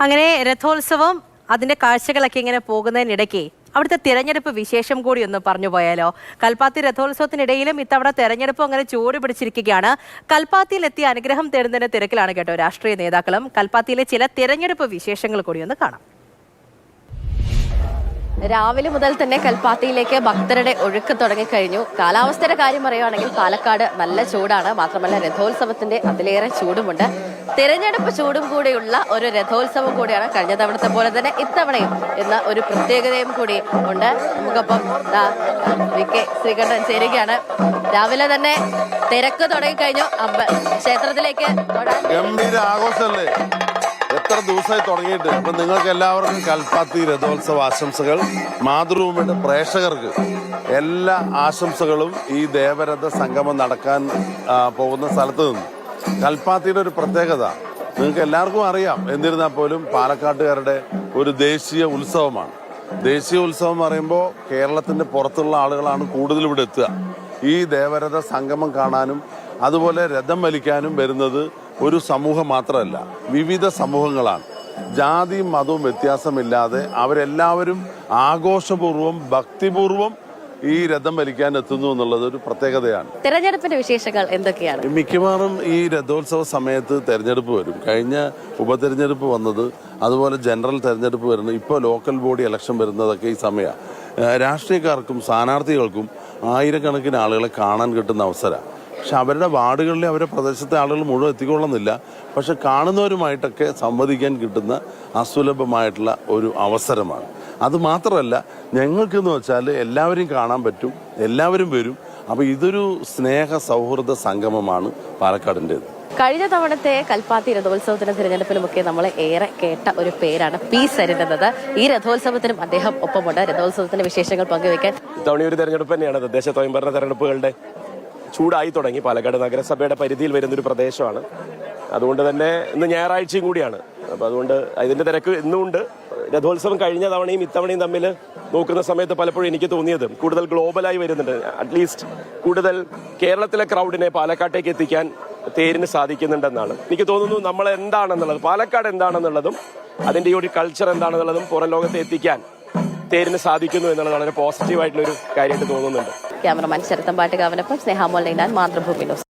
അങ്ങനെ രഥോത്സവം അതിന്റെ കാഴ്ചകളൊക്കെ ഇങ്ങനെ പോകുന്നതിനിടയ്ക്ക് അവിടുത്തെ തിരഞ്ഞെടുപ്പ് വിശേഷം കൂടി ഒന്ന് പറഞ്ഞു പോയാലോ. കൽപ്പാത്തി രഥോത്സവത്തിനിടയിലും ഇത്തവണ തെരഞ്ഞെടുപ്പ് അങ്ങനെ ചൂട് പിടിച്ചിരിക്കുകയാണ്. കൽപ്പാത്തിയിൽ എത്തിയ അനുഗ്രഹം തേടുന്നതിന്റെ തിരക്കിലാണ് കേട്ടോ രാഷ്ട്രീയ നേതാക്കളും. കൽപ്പാത്തിയിലെ ചില തിരഞ്ഞെടുപ്പ് വിശേഷങ്ങൾ കൂടി ഒന്ന് കാണാം. രാവിലെ മുതൽ തന്നെ കൽപ്പാത്തിയിലേക്ക് ഭക്തരുടെ ഒഴുക്ക് തുടങ്ങിക്കഴിഞ്ഞു. കാലാവസ്ഥയുടെ കാര്യം പറയുകയാണെങ്കിൽ പാലക്കാട് നല്ല ചൂടാണ്. മാത്രമല്ല രഥോത്സവത്തിന്റെ അതിലേറെ ചൂടുമുണ്ട്. തിരഞ്ഞെടുപ്പ് ചൂടും കൂടിയുള്ള ഒരു രഥോത്സവം കൂടിയാണ് കഴിഞ്ഞ തവണത്തെ പോലെ തന്നെ ഇത്തവണയും എന്ന ഒരു പ്രത്യേകതയും കൂടി ഉണ്ട്. നമുക്കൊപ്പം വി കെ ശ്രീകണ്ഠൻ ചേരുകയാണ്. രാവിലെ തന്നെ തിരക്ക് തുടങ്ങിക്കഴിഞ്ഞു. അമ്പ ക്ഷേത്രത്തിലേക്ക് ഗംഭീര ആഘോഷമല്ലേ? എത്ര ദിവസമായി തുടങ്ങിയിട്ട്? അപ്പൊ നിങ്ങൾക്ക് എല്ലാവർക്കും കൽപ്പാത്തി രഥോത്സവ ആശംസകൾ. മാതൃഭൂമിയുടെ പ്രേക്ഷകർക്ക് എല്ലാ ആശംസകളും ഈ ദേവരഥ സംഗമം നടക്കാൻ പോകുന്ന സ്ഥലത്ത് നിന്ന്. കൽപ്പാത്തിയുടെ ഒരു പ്രത്യേകത നിങ്ങൾക്ക് എല്ലാവർക്കും അറിയാം. എന്നിരുന്നാൽ പോലും പാലക്കാട്ടുകാരുടെ ഒരു ദേശീയ ഉത്സവമാണ്. ദേശീയ ഉത്സവം എന്ന് പറയുമ്പോൾ കേരളത്തിന്റെ പുറത്തുള്ള ആളുകളാണ് കൂടുതൽ ഇവിടെ എത്തുക. ഈ ദേവരഥ സംഗമം കാണാനും അതുപോലെ രഥം വലിക്കാനും വരുന്നത് ഒരു സമൂഹം മാത്രമല്ല വിവിധ സമൂഹങ്ങളാണ്. ജാതിയും മതവും വ്യത്യാസമില്ലാതെ അവരെല്ലാവരും ആഘോഷപൂർവം ഭക്തിപൂർവം ഈ രഥം വലിക്കാൻ എത്തുന്നു എന്നുള്ളത് ഒരു പ്രത്യേകതയാണ്. തെരഞ്ഞെടുപ്പിന്റെ വിശേഷങ്ങൾ എന്തൊക്കെയാണ്? മിക്കവാറും ഈ രഥോത്സവ സമയത്ത് തെരഞ്ഞെടുപ്പ് വരും. കഴിഞ്ഞ ഉപതെരഞ്ഞെടുപ്പ് വന്നത് അതുപോലെ ജനറൽ തെരഞ്ഞെടുപ്പ് വരുന്നത് ഇപ്പോൾ ലോക്കൽ ബോഡി ഇലക്ഷൻ വരുന്നതൊക്കെ ഈ സമയമാണ്. രാഷ്ട്രീയക്കാർക്കും സ്ഥാനാർത്ഥികൾക്കും ആയിരക്കണക്കിന് ആളുകളെ കാണാൻ കിട്ടുന്ന അവസരമാണ്. പക്ഷെ അവരുടെ വാർഡുകളിൽ അവരുടെ പ്രദേശത്തെ ആളുകൾ മുഴുവൻ എത്തിക്കൊള്ളുന്നില്ല. പക്ഷെ കാണുന്നവരുമായിട്ടൊക്കെ സംവദിക്കാൻ കിട്ടുന്ന അസുലഭമായിട്ടുള്ള ഒരു അവസരമാണ്. അത് മാത്രമല്ല ഞങ്ങൾക്കെന്ന് വെച്ചാൽ എല്ലാവരെയും കാണാൻ പറ്റും എല്ലാവരും വരും. അപ്പോൾ ഇതൊരു സ്നേഹ സൗഹൃദ സംഗമമാണ് പാലക്കാടിന്റെത് കഴിഞ്ഞ തവണത്തെ കൽപ്പാത്തി രഥോത്സവത്തിന്റെ തിരഞ്ഞെടുപ്പിലുമൊക്കെ നമ്മൾ ഏറെ കേട്ട ഒരു പേരാണ് പി സരിൻ എന്നത് ഈ രഥോത്സവത്തിനും അദ്ദേഹം ഒപ്പമുണ്ട്. രഥോത്സവത്തിന്റെ വിശേഷങ്ങൾ പങ്കുവെക്കാൻ ഇത്തവണ ഒരു തെരഞ്ഞെടുപ്പ് തന്നെയാണ്. തദ്ദേശ സ്വയംഭരണ തെരഞ്ഞെടുപ്പുകളുടെ ചൂടായി തുടങ്ങി. പാലക്കാട് നഗരസഭയുടെ പരിധിയിൽ വരുന്ന ഒരു പ്രദേശമാണ്. അതുകൊണ്ട് തന്നെ ഇന്ന് ഞായറാഴ്ചയും കൂടിയാണ്. അപ്പോൾ അതുകൊണ്ട് അതിന്റെ തിരക്ക് ഇന്നുമുണ്ട് രഥോത്സവം കഴിഞ്ഞ തവണയും ഇത്തവണയും തമ്മിൽ നോക്കുന്ന സമയത്ത് പലപ്പോഴും എനിക്ക് തോന്നിയത് കൂടുതൽ ഗ്ലോബലായി വരുന്നുണ്ട്. അറ്റ്ലീസ്റ്റ് കൂടുതൽ കേരളത്തിലെ ക്രൗഡിനെ പാലക്കാട്ടേക്ക് എത്തിക്കാൻ തേരിന് സാധിക്കുന്നുണ്ടെന്നാണ്. എനിക്ക് തോന്നുന്നു നമ്മൾ എന്താണെന്നുള്ളത് പാലക്കാട് എന്താണെന്നുള്ളതും അതിന്റെ ഈ ഒരു കൾച്ചർ എന്താണെന്നുള്ളതും പുറം ലോകത്തെ എത്തിക്കാൻ തേരിന് സാധിക്കുന്നു എന്നുള്ളത് വളരെ പോസിറ്റീവായിട്ടുള്ളൊരു കാര്യമായിട്ട് തോന്നുന്നുണ്ട്. ക്യാമറമാൻ ശരത്തമ്പാട്ട് കാവനൊപ്പം സ്നേഹാമോൾ നൈനാൻ മാതൃഭൂമി ന്യൂസ്.